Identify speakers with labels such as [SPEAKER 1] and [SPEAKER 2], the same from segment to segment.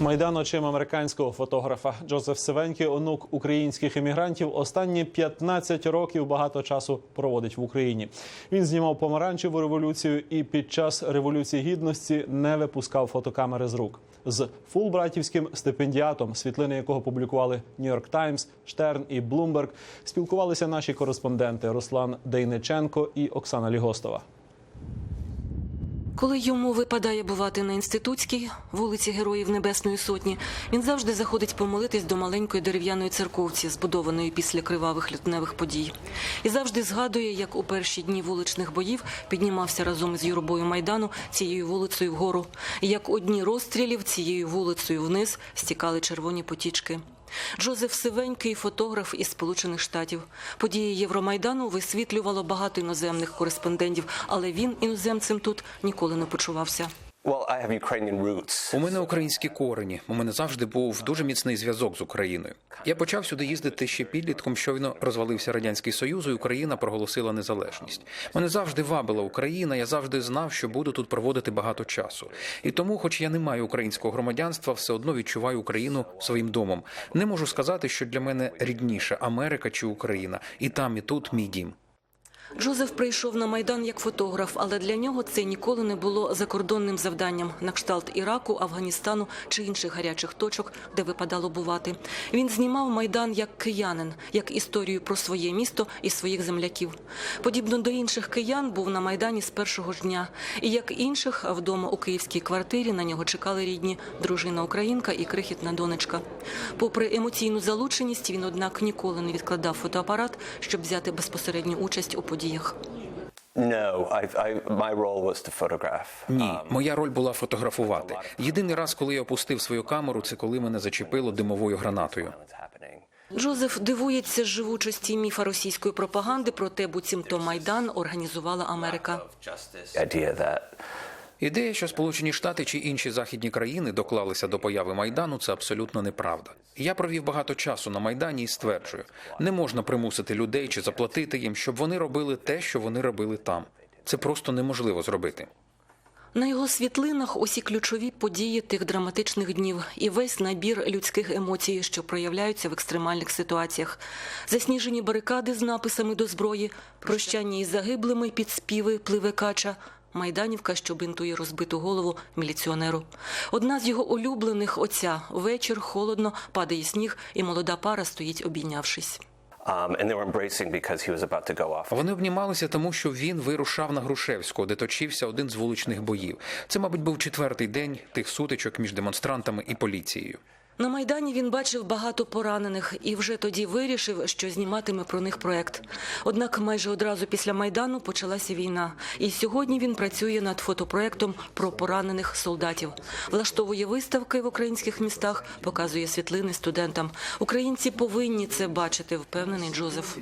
[SPEAKER 1] Майдан очима американського фотографа Джозеф Севенькі, онук українських емігрантів, останні 15 років багато часу проводить в Україні. Він знімав помаранчеву революцію і під час революції гідності не випускав фотокамери з рук. З фулбратівським стипендіатом, світлини якого публікували Нью-Йорк Таймс, Штерн і Блумберг, спілкувалися наші кореспонденти Руслан Дейниченко і Оксана Лігостова.
[SPEAKER 2] Коли йому випадає бувати на інститутській вулиці Героїв Небесної Сотні, він завжди заходить помолитись до маленької дерев'яної церковці, збудованої після кривавих лютневих подій, і завжди згадує, як у перші дні вуличних боїв піднімався разом з юрбою майдану цією вулицею вгору, і як одні розстрілів цією вулицею вниз стікали червоні потічки. Джозеф Сивенький, фотограф із Сполучених Штатів. Події Євромайдану висвітлювало багато іноземних кореспондентів, але він іноземцем тут ніколи не почувався.
[SPEAKER 3] У мене українські корені. У мене завжди був дуже міцний зв'язок з Україною. Я почав сюди їздити ще підлітком. Щойно розвалився радянський союз, і Україна проголосила незалежність. Мене завжди вабила Україна. Я завжди знав, що буду тут проводити багато часу. І тому, хоч я не маю українського громадянства, все одно відчуваю Україну своїм домом. Не можу сказати, що для мене рідніше Америка чи Україна, і там, і тут мій дім.
[SPEAKER 2] Джозеф прийшов на майдан як фотограф, але для нього це ніколи не було закордонним завданням на кшталт Іраку, Афганістану чи інших гарячих точок, де випадало бувати. Він знімав майдан як киянин, як історію про своє місто і своїх земляків. Подібно до інших киян, був на майдані з першого ж дня. І як інших, вдома у київській квартирі на нього чекали рідні дружина українка і крихітна донечка. Попри емоційну залученість, він однак ніколи не відкладав фотоапарат, щоб взяти безпосередню участь у подіях.
[SPEAKER 4] No, I, I, my role was to photograph.
[SPEAKER 3] Ні, моя роль була фотографувати. Єдиний раз, коли я опустив свою камеру, це коли мене зачепило димовою гранатою.
[SPEAKER 2] Джозеф дивується живучості міфа російської пропаганди про те, буцімто майдан організувала Америка.
[SPEAKER 3] Ідея, що Сполучені Штати чи інші західні країни доклалися до появи майдану, це абсолютно неправда. Я провів багато часу на майдані і стверджую, не можна примусити людей чи заплатити їм, щоб вони робили те, що вони робили там. Це просто неможливо зробити.
[SPEAKER 2] На його світлинах усі ключові події тих драматичних днів і весь набір людських емоцій, що проявляються в екстремальних ситуаціях. Засніжені барикади з написами до зброї, прощання із загиблими під співи пливе кача. Майданівка, що бинтує розбиту голову міліціонеру. Одна з його улюблених оця вечір холодно, падає сніг, і молода пара стоїть обійнявшись.
[SPEAKER 4] um.
[SPEAKER 3] Вони обнімалися, тому що він вирушав на Грушевського, де точився один з вуличних боїв. Це, мабуть, був четвертий день тих сутичок між демонстрантами і поліцією.
[SPEAKER 2] На майдані він бачив багато поранених і вже тоді вирішив, що зніматиме про них проект. Однак майже одразу після майдану почалася війна, і сьогодні він працює над фотопроектом про поранених солдатів. Влаштовує виставки в українських містах, показує світлини студентам. Українці повинні це бачити, впевнений Джозеф.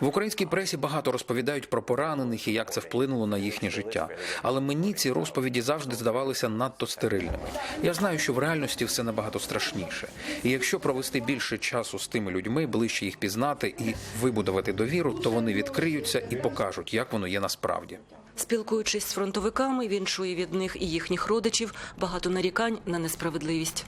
[SPEAKER 3] В українській пресі багато розповідають про поранених і як це вплинуло на їхнє життя. Але мені ці розповіді завжди здавалися надто стерильними. Я знаю, що в реальності все набагато страшніше. І якщо провести більше часу з тими людьми, ближче їх пізнати і вибудувати довіру, то вони відкриються і покажуть, як воно є насправді.
[SPEAKER 2] Спілкуючись з фронтовиками, він чує від них і їхніх родичів багато нарікань на несправедливість.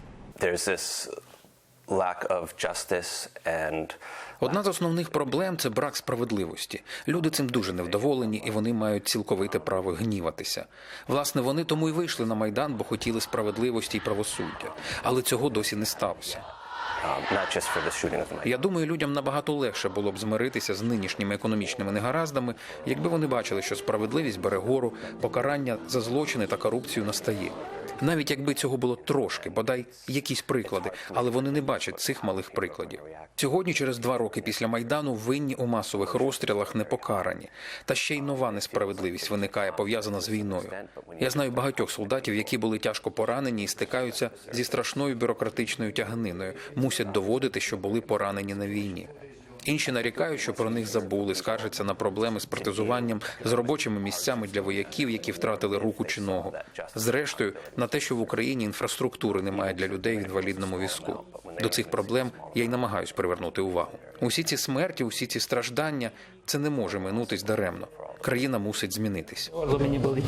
[SPEAKER 3] Одна з основних проблем це брак справедливості. Люди цим дуже невдоволені, і вони мають цілковите право гніватися. Власне, вони тому й вийшли на майдан, бо хотіли справедливості і правосуддя. Але цього досі не сталося.
[SPEAKER 4] Um.
[SPEAKER 3] Я думаю, людям набагато легше було б змиритися з нинішніми економічними негараздами, якби вони бачили, що справедливість бере гору, покарання за злочини та корупцію настає. Навіть якби цього було трошки, бодай якісь приклади, але вони не бачать цих малих прикладів. Сьогодні, через два роки після майдану, винні у масових розстрілах не покарані. Та ще й нова несправедливість виникає пов'язана з війною. Я знаю багатьох солдатів, які були тяжко поранені і стикаються зі страшною бюрократичною тяганиною, мусять доводити, що були поранені на війні. Інші нарікають, що про них забули, скаржаться на проблеми з протезуванням, з робочими місцями для вояків, які втратили руку чи ногу. Зрештою, на те, що в Україні інфраструктури немає для людей в інвалідному візку. До цих проблем я й намагаюсь привернути увагу. Усі ці смерті, усі ці страждання це не може минутись даремно. Країна мусить змінитись.
[SPEAKER 5] Мені болить.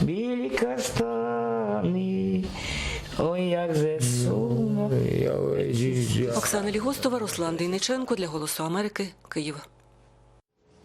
[SPEAKER 5] Білі каштани Ой, як же.
[SPEAKER 2] Оксана Лігостова, Руслан Дейниченко для Голосу Америки, Київ.